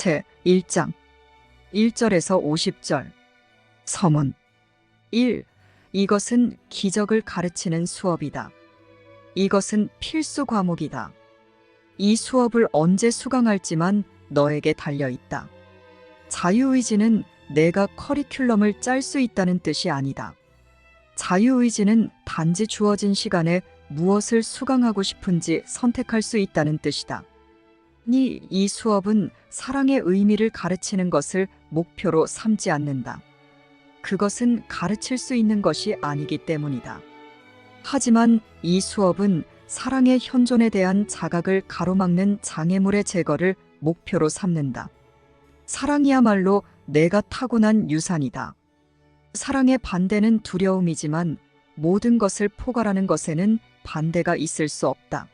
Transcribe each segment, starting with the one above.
제 1장 1절에서 50절 서문 1. 이것은 기적을 가르치는 수업이다. 이것은 필수 과목이다. 이 수업을 언제 수강할지만 너에게 달려 있다. 자유의지는 내가 커리큘럼을 짤 수 있다는 뜻이 아니다. 자유의지는 단지 주어진 시간에 무엇을 수강하고 싶은지 선택할 수 있다는 뜻이다. 이, 이 수업은 사랑의 의미를 가르치는 것을 목표로 삼지 않는다. 그것은 가르칠 수 있는 것이 아니기 때문이다. 하지만 이 수업은 사랑의 현존에 대한 자각을 가로막는 장애물의 제거를 목표로 삼는다. 사랑이야말로 내가 타고난 유산이다. 사랑의 반대는 두려움이지만 모든 것을 포괄하는 것에는 반대가 있을 수 없다.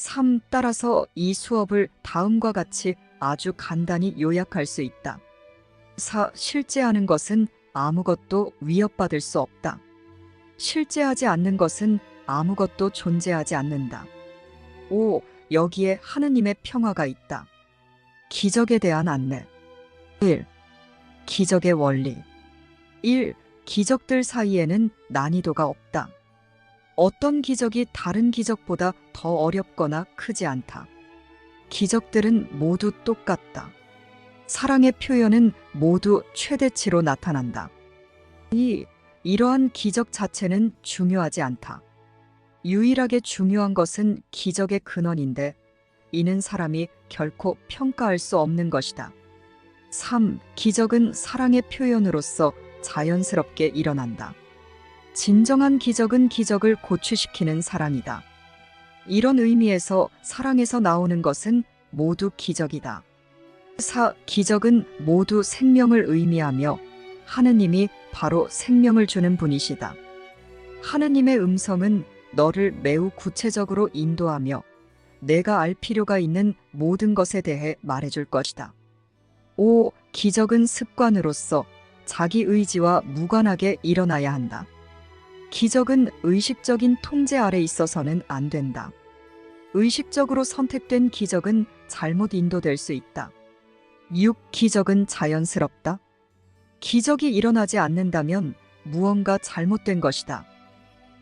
3. 따라서 이 수업을 다음과 같이 아주 간단히 요약할 수 있다. 4. 실제하는 것은 아무것도 위협받을 수 없다. 실제하지 않는 것은 아무것도 존재하지 않는다. 5. 여기에 하느님의 평화가 있다. 기적에 대한 안내. 1. 기적의 원리. 1. 기적들 사이에는 난이도가 없다. 어떤 기적이 다른 기적보다 더 어렵거나 크지 않다. 기적들은 모두 똑같다. 사랑의 표현은 모두 최대치로 나타난다. 2. 이러한 기적 자체는 중요하지 않다. 유일하게 중요한 것은 기적의 근원인데 이는 사람이 결코 평가할 수 없는 것이다. 3. 기적은 사랑의 표현으로서 자연스럽게 일어난다. 진정한 기적은 기적을 고취시키는 사랑이다. 이런 의미에서 사랑에서 나오는 것은 모두 기적이다. 4. 기적은 모두 생명을 의미하며 하느님이 바로 생명을 주는 분이시다. 하느님의 음성은 너를 매우 구체적으로 인도하며 내가 알 필요가 있는 모든 것에 대해 말해줄 것이다. 5. 기적은 습관으로서 자기 의지와 무관하게 일어나야 한다. 기적은 의식적인 통제 아래 있어서는 안 된다. 의식적으로 선택된 기적은 잘못 인도될 수 있다. 6. 기적은 자연스럽다. 기적이 일어나지 않는다면 무언가 잘못된 것이다.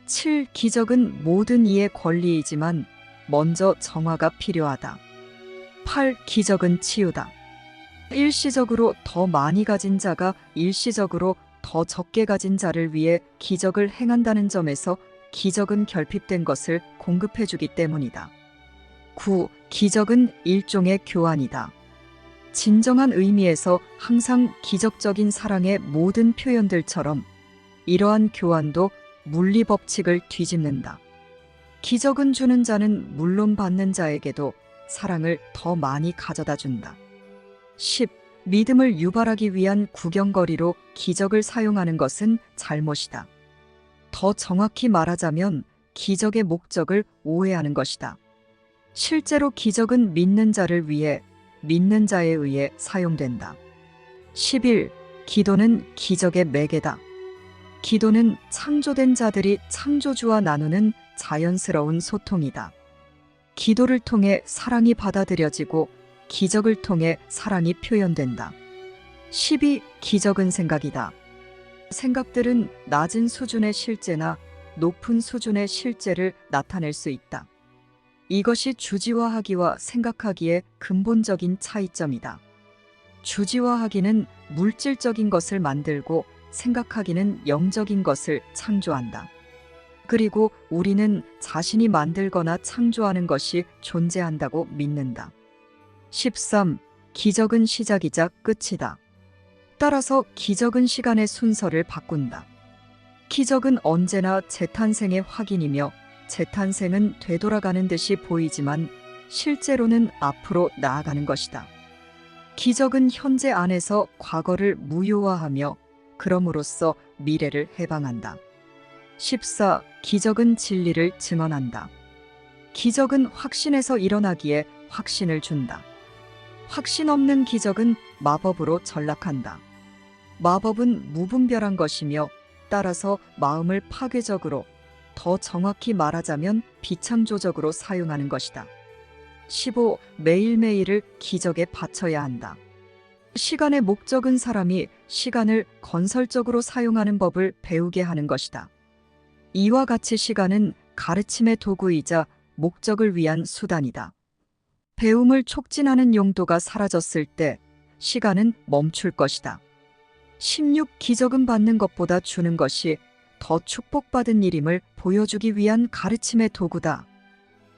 7. 기적은 모든 이의 권리이지만 먼저 정화가 필요하다. 8. 기적은 치유다. 일시적으로 더 많이 가진 자가 일시적으로 더 적게 가진 자를 위해 기적을 행한다는 점에서 기적은 결핍된 것을 공급해주기 때문이다. 9. 기적은 일종의 교환이다. 진정한 의미에서 항상 기적적인 사랑의 모든 표현들처럼 이러한 교환도 물리 법칙을 뒤집는다. 기적은 주는 자는 물론 받는 자에게도 사랑을 더 많이 가져다 준다. 10. 믿음을 유발하기 위한 구경거리로 기적을 사용하는 것은 잘못이다. 더 정확히 말하자면 기적의 목적을 오해하는 것이다. 실제로 기적은 믿는 자를 위해 믿는 자에 의해 사용된다. 11. 기도는 기적의 매개다. 기도는 창조된 자들이 창조주와 나누는 자연스러운 소통이다. 기도를 통해 사랑이 받아들여지고 기적을 통해 사랑이 표현된다. 12. 기적은 생각이다. 생각들은 낮은 수준의 실제나 높은 수준의 실제를 나타낼 수 있다. 이것이 주지화하기와 생각하기의 근본적인 차이점이다. 주지화하기는 물질적인 것을 만들고 생각하기는 영적인 것을 창조한다. 그리고 우리는 자신이 만들거나 창조하는 것이 존재한다고 믿는다. 13. 기적은 시작이자 끝이다. 따라서 기적은 시간의 순서를 바꾼다. 기적은 언제나 재탄생의 확인이며 재탄생은 되돌아가는 듯이 보이지만 실제로는 앞으로 나아가는 것이다. 기적은 현재 안에서 과거를 무효화하며 그럼으로써 미래를 해방한다. 14. 기적은 진리를 증언한다. 기적은 확신에서 일어나기에 확신을 준다. 확신 없는 기적은 마법으로 전락한다. 마법은 무분별한 것이며 따라서 마음을 파괴적으로 더 정확히 말하자면 비창조적으로 사용하는 것이다. 15. 매일매일을 기적에 바쳐야 한다. 시간의 목적은 사람이 시간을 건설적으로 사용하는 법을 배우게 하는 것이다. 이와 같이 시간은 가르침의 도구이자 목적을 위한 수단이다. 배움을 촉진하는 용도가 사라졌을 때 시간은 멈출 것이다. 16. 기적은 받는 것보다 주는 것이 더 축복받은 일임을 보여주기 위한 가르침의 도구다.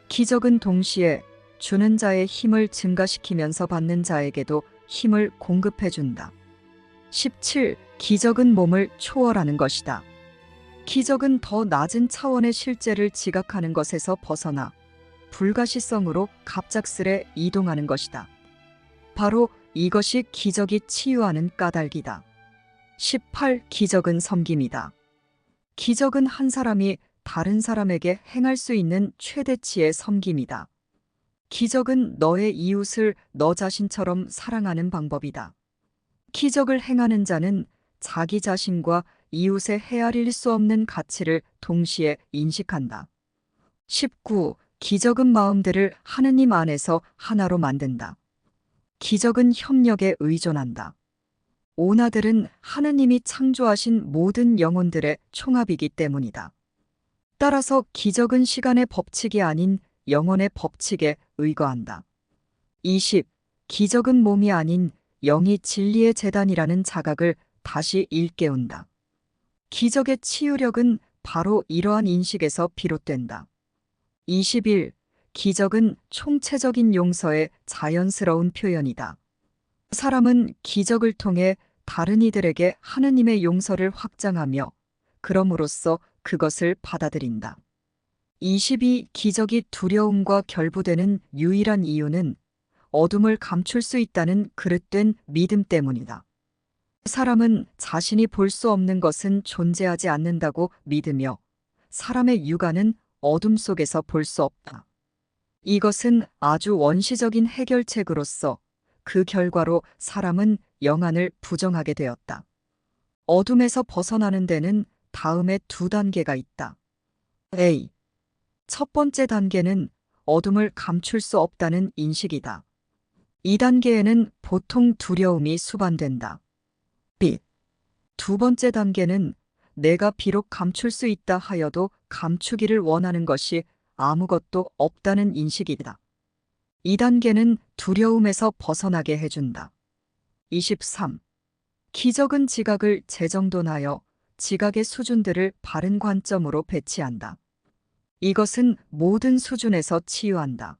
기적은 동시에 주는 자의 힘을 증가시키면서 받는 자에게도 힘을 공급해준다. 17. 기적은 몸을 초월하는 것이다. 기적은 더 낮은 차원의 실제를 지각하는 것에서 벗어나 불가시성으로 갑작스레 이동하는 것이다. 바로 이것이 기적이 치유하는 까닭이다. 18. 기적은 섬김이다. 기적은 한 사람이 다른 사람에게 행할 수 있는 최대치의 섬김이다. 기적은 너의 이웃을 너 자신처럼 사랑하는 방법이다. 기적을 행하는 자는 자기 자신과 이웃의 헤아릴 수 없는 가치를 동시에 인식한다. 19. 기적은 마음들을 하느님 안에서 하나로 만든다. 기적은 협력에 의존한다. 오나들은 하느님이 창조하신 모든 영혼들의 총합이기 때문이다. 따라서 기적은 시간의 법칙이 아닌 영혼의 법칙에 의거한다. 20. 기적은 몸이 아닌 영이 진리의 재단이라는 자각을 다시 일깨운다. 기적의 치유력은 바로 이러한 인식에서 비롯된다. 21. 기적은 총체적인 용서의 자연스러운 표현이다. 사람은 기적을 통해 다른 이들에게 하느님의 용서를 확장하며 그럼으로써 그것을 받아들인다. 22. 기적이 두려움과 결부되는 유일한 이유는 어둠을 감출 수 있다는 그릇된 믿음 때문이다. 사람은 자신이 볼 수 없는 것은 존재하지 않는다고 믿으며 사람의 육안은 어둠 속에서 볼 수 없다. 이것은 아주 원시적인 해결책으로서 그 결과로 사람은 영안을 부정하게 되었다. 어둠에서 벗어나는 데는 다음에 두 단계가 있다. A. 첫 번째 단계는 어둠을 감출 수 없다는 인식이다. 이 단계에는 보통 두려움이 수반된다. B. 두 번째 단계는 내가 비록 감출 수 있다 하여도 감추기를 원하는 것이 아무것도 없다는 인식이다. 이 단계는 두려움에서 벗어나게 해준다. 23. 기적은 지각을 재정돈하여 지각의 수준들을 바른 관점으로 배치한다. 이것은 모든 수준에서 치유한다.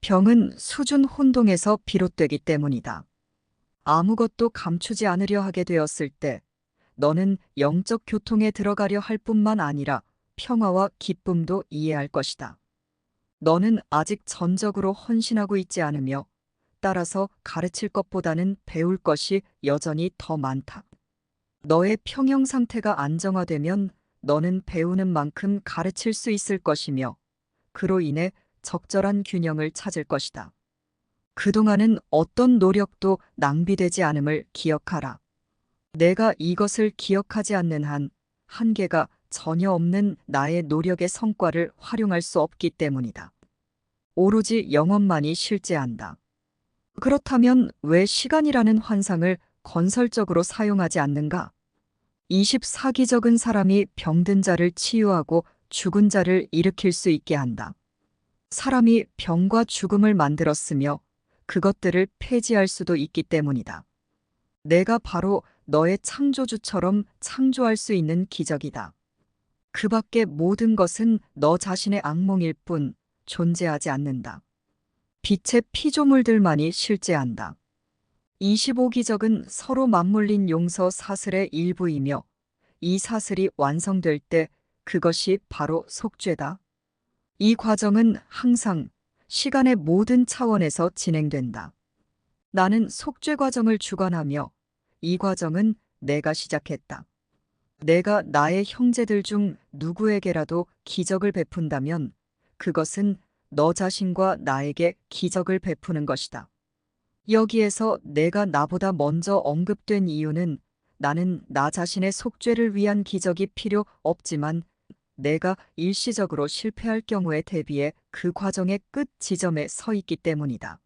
병은 수준 혼동에서 비롯되기 때문이다. 아무것도 감추지 않으려 하게 되었을 때 너는 영적 교통에 들어가려 할 뿐만 아니라 평화와 기쁨도 이해할 것이다. 너는 아직 전적으로 헌신하고 있지 않으며 따라서 가르칠 것보다는 배울 것이 여전히 더 많다. 너의 평형 상태가 안정화되면 너는 배우는 만큼 가르칠 수 있을 것이며 그로 인해 적절한 균형을 찾을 것이다. 그동안은 어떤 노력도 낭비되지 않음을 기억하라. 내가 이것을 기억하지 않는 한 한계가 전혀 없는 나의 노력의 성과를 활용할 수 없기 때문이다. 오로지 영혼만이 실제한다. 그렇다면 왜 시간이라는 환상을 건설적으로 사용하지 않는가? 24기적은 사람이 병든 자를 치유하고 죽은 자를 일으킬 수 있게 한다. 사람이 병과 죽음을 만들었으며 그것들을 폐지할 수도 있기 때문이다. 내가 바로 너의 창조주처럼 창조할 수 있는 기적이다. 그 밖의 모든 것은 너 자신의 악몽일 뿐 존재하지 않는다. 빛의 피조물들만이 실제한다. 25기적은 서로 맞물린 용서 사슬의 일부이며 이 사슬이 완성될 때 그것이 바로 속죄다. 이 과정은 항상 시간의 모든 차원에서 진행된다. 나는 속죄 과정을 주관하며 이 과정은 내가 시작했다. 내가 나의 형제들 중 누구에게라도 기적을 베푼다면 그것은 너 자신과 나에게 기적을 베푸는 것이다. 여기에서 내가 나보다 먼저 언급된 이유는 나는 나 자신의 속죄를 위한 기적이 필요 없지만 내가 일시적으로 실패할 경우에 대비해 그 과정의 끝 지점에 서 있기 때문이다.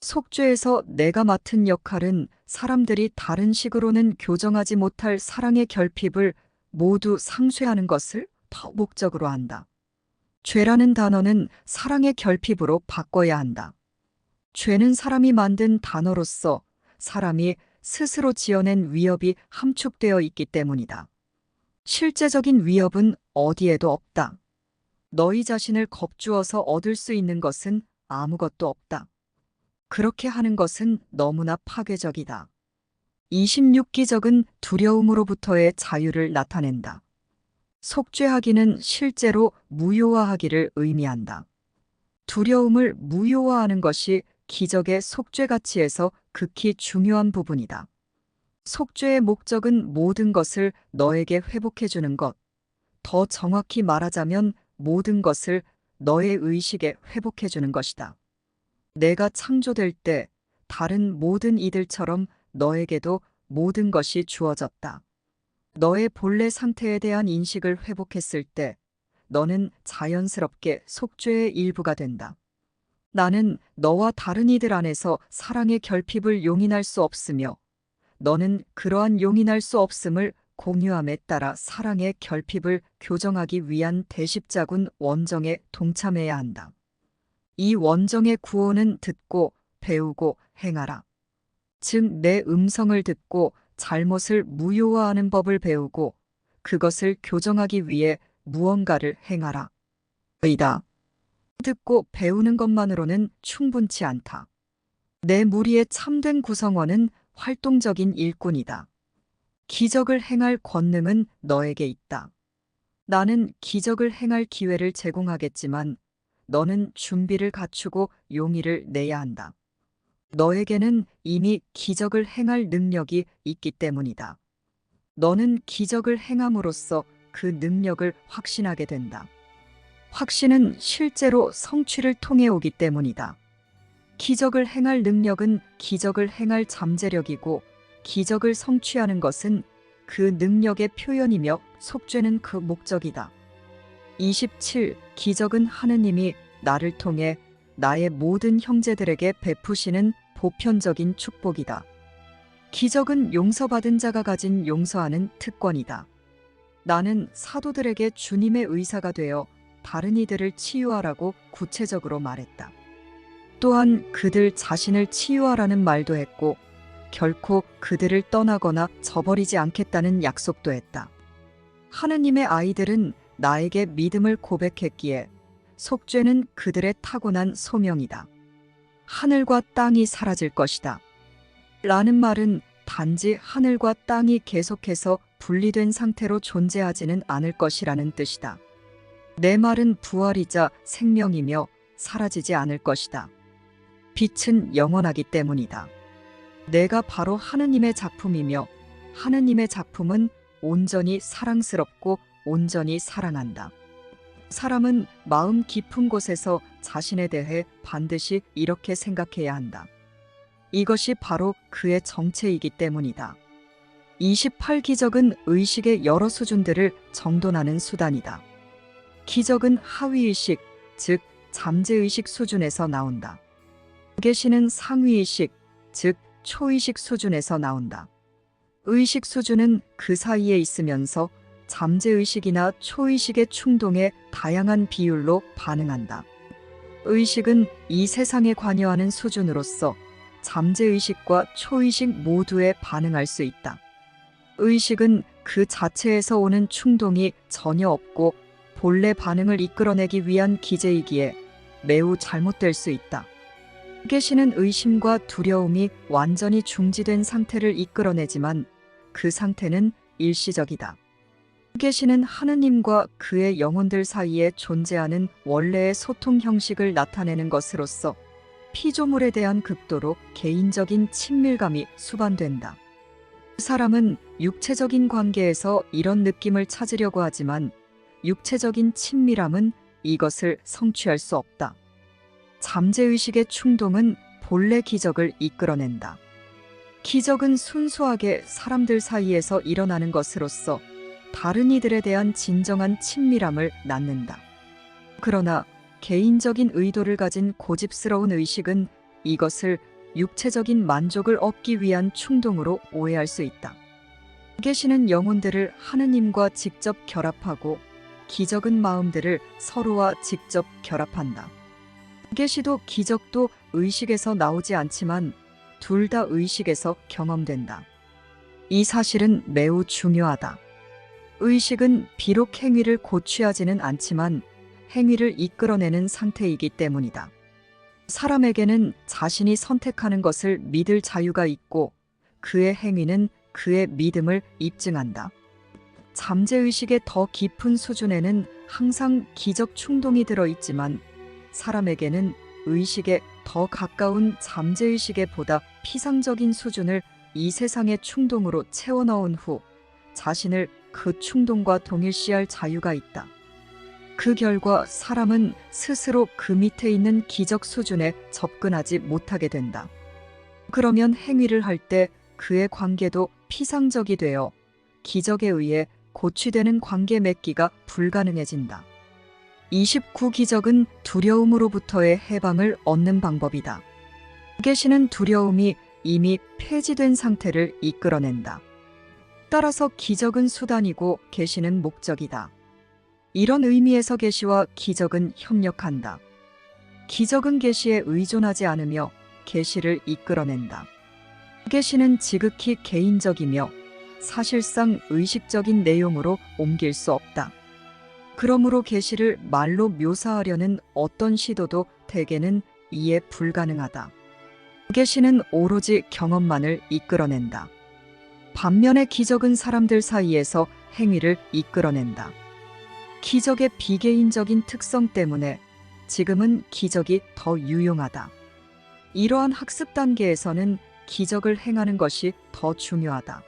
속죄에서 내가 맡은 역할은 사람들이 다른 식으로는 교정하지 못할 사랑의 결핍을 모두 상쇄하는 것을 더 목적으로 한다. 죄라는 단어는 사랑의 결핍으로 바꿔야 한다. 죄는 사람이 만든 단어로서 사람이 스스로 지어낸 위협이 함축되어 있기 때문이다. 실제적인 위협은 어디에도 없다. 너희 자신을 겁주어서 얻을 수 있는 것은 아무것도 없다. 그렇게 하는 것은 너무나 파괴적이다. 26기적은 두려움으로부터의 자유를 나타낸다. 속죄하기는 실제로 무효화하기를 의미한다. 두려움을 무효화하는 것이 기적의 속죄 가치에서 극히 중요한 부분이다. 속죄의 목적은 모든 것을 너에게 회복해 주는 것. 더 정확히 말하자면 모든 것을 너의 의식에 회복해 주는 것이다. 내가 창조될 때 다른 모든 이들처럼 너에게도 모든 것이 주어졌다. 너의 본래 상태에 대한 인식을 회복했을 때 너는 자연스럽게 속죄의 일부가 된다. 나는 너와 다른 이들 안에서 사랑의 결핍을 용인할 수 없으며 너는 그러한 용인할 수 없음을 공유함에 따라 사랑의 결핍을 교정하기 위한 대십자군 원정에 동참해야 한다. 이 원정의 구호는 듣고 배우고 행하라. 즉, 내 음성을 듣고 잘못을 무효화하는 법을 배우고 그것을 교정하기 위해 무언가를 행하라. 의다. 듣고 배우는 것만으로는 충분치 않다. 내 무리의 참된 구성원은 활동적인 일꾼이다. 기적을 행할 권능은 너에게 있다. 나는 기적을 행할 기회를 제공하겠지만 너는 준비를 갖추고 용의를 내야 한다. 너에게는 이미 기적을 행할 능력이 있기 때문이다. 너는 기적을 행함으로써 그 능력을 확신하게 된다. 확신은 실제로 성취를 통해 오기 때문이다. 기적을 행할 능력은 기적을 행할 잠재력이고 기적을 성취하는 것은 그 능력의 표현이며 속죄는 그 목적이다. 27. 기적은 하느님이 나를 통해 나의 모든 형제들에게 베푸시는 보편적인 축복이다. 기적은 용서받은 자가 가진 용서하는 특권이다. 나는 사도들에게 주님의 의사가 되어 다른 이들을 치유하라고 구체적으로 말했다. 또한 그들 자신을 치유하라는 말도 했고, 결코 그들을 떠나거나 저버리지 않겠다는 약속도 했다. 하느님의 아이들은 나에게 믿음을 고백했기에 속죄는 그들의 타고난 소명이다. 하늘과 땅이 사라질 것이다. 라는 말은 단지 하늘과 땅이 계속해서 분리된 상태로 존재하지는 않을 것이라는 뜻이다. 내 말은 부활이자 생명이며 사라지지 않을 것이다. 빛은 영원하기 때문이다. 내가 바로 하느님의 작품이며 하느님의 작품은 온전히 사랑스럽고 온전히 사랑한다. 사람은 마음 깊은 곳에서 자신에 대해 반드시 이렇게 생각해야 한다. 이것이 바로 그의 정체이기 때문이다. 28기적은 의식의 여러 수준들을 정돈하는 수단이다. 기적은 하위의식, 즉 잠재의식 수준에서 나온다. 계시는 상위의식, 즉 초의식 수준에서 나온다. 의식 수준은 그 사이에 있으면서 잠재의식이나 초의식의 충동에 다양한 비율로 반응한다. 의식은 이 세상에 관여하는 수준으로서 잠재의식과 초의식 모두에 반응할 수 있다. 의식은 그 자체에서 오는 충동이 전혀 없고 본래 반응을 이끌어내기 위한 기제이기에 매우 잘못될 수 있다. 계시는 의심과 두려움이 완전히 중지된 상태를 이끌어내지만 그 상태는 일시적이다. 계시는 하느님과 그의 영혼들 사이에 존재하는 원래의 소통 형식을 나타내는 것으로서 피조물에 대한 극도로 개인적인 친밀감이 수반된다. 사람은 육체적인 관계에서 이런 느낌을 찾으려고 하지만 육체적인 친밀함은 이것을 성취할 수 없다. 잠재의식의 충동은 본래 기적을 이끌어낸다. 기적은 순수하게 사람들 사이에서 일어나는 것으로서 다른 이들에 대한 진정한 친밀함을 낳는다. 그러나 개인적인 의도를 가진 고집스러운 의식은 이것을 육체적인 만족을 얻기 위한 충동으로 오해할 수 있다. 계시는 영혼들을 하느님과 직접 결합하고 기적은 마음들을 서로와 직접 결합한다. 계시도 기적도 의식에서 나오지 않지만 둘 다 의식에서 경험된다. 이 사실은 매우 중요하다. 의식은 비록 행위를 고취하지는 않지만 행위를 이끌어내는 상태이기 때문이다. 사람에게는 자신이 선택하는 것을 믿을 자유가 있고 그의 행위는 그의 믿음을 입증한다. 잠재의식의 더 깊은 수준에는 항상 기적 충동이 들어있지만 사람에게는 의식에 더 가까운 잠재의식에 보다 피상적인 수준을 이 세상의 충동으로 채워 넣은 후 자신을 그 충동과 동일시할 자유가 있다. 그 결과 사람은 스스로 그 밑에 있는 기적 수준에 접근하지 못하게 된다. 그러면 행위를 할 때 그의 관계도 피상적이 되어 기적에 의해 고취되는 관계 맺기가 불가능해진다. 29 기적은 두려움으로부터의 해방을 얻는 방법이다. 계시는 두려움이 이미 폐지된 상태를 이끌어낸다. 따라서 기적은 수단이고 계시는 목적이다. 이런 의미에서 계시와 기적은 협력한다. 기적은 계시에 의존하지 않으며 계시를 이끌어낸다. 계시는 지극히 개인적이며 사실상 의식적인 내용으로 옮길 수 없다. 그러므로 계시를 말로 묘사하려는 어떤 시도도 대개는 이해 불가능하다. 계시는 오로지 경험만을 이끌어낸다. 반면에 기적은 사람들 사이에서 행위를 이끌어낸다. 기적의 비개인적인 특성 때문에 지금은 기적이 더 유용하다. 이러한 학습 단계에서는 기적을 행하는 것이 더 중요하다.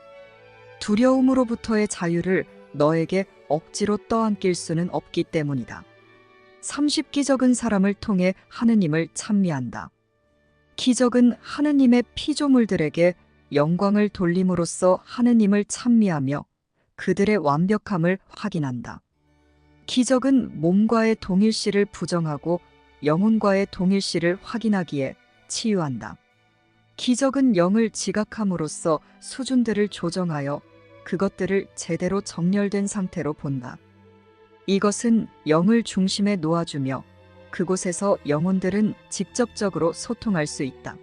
두려움으로부터의 자유를 너에게 억지로 떠안길 수는 없기 때문이다. 30기적은 사람을 통해 하느님을 찬미한다. 기적은 하느님의 피조물들에게 영광을 돌림으로써 하느님을 찬미하며 그들의 완벽함을 확인한다. 기적은 몸과의 동일시를 부정하고 영혼과의 동일시를 확인하기에 치유한다. 기적은 영을 지각함으로써 수준들을 조정하여 그것들을 제대로 정렬된 상태로 본다. 이것은 영을 중심에 놓아주며 그곳에서 영혼들은 직접적으로 소통할 수 있다.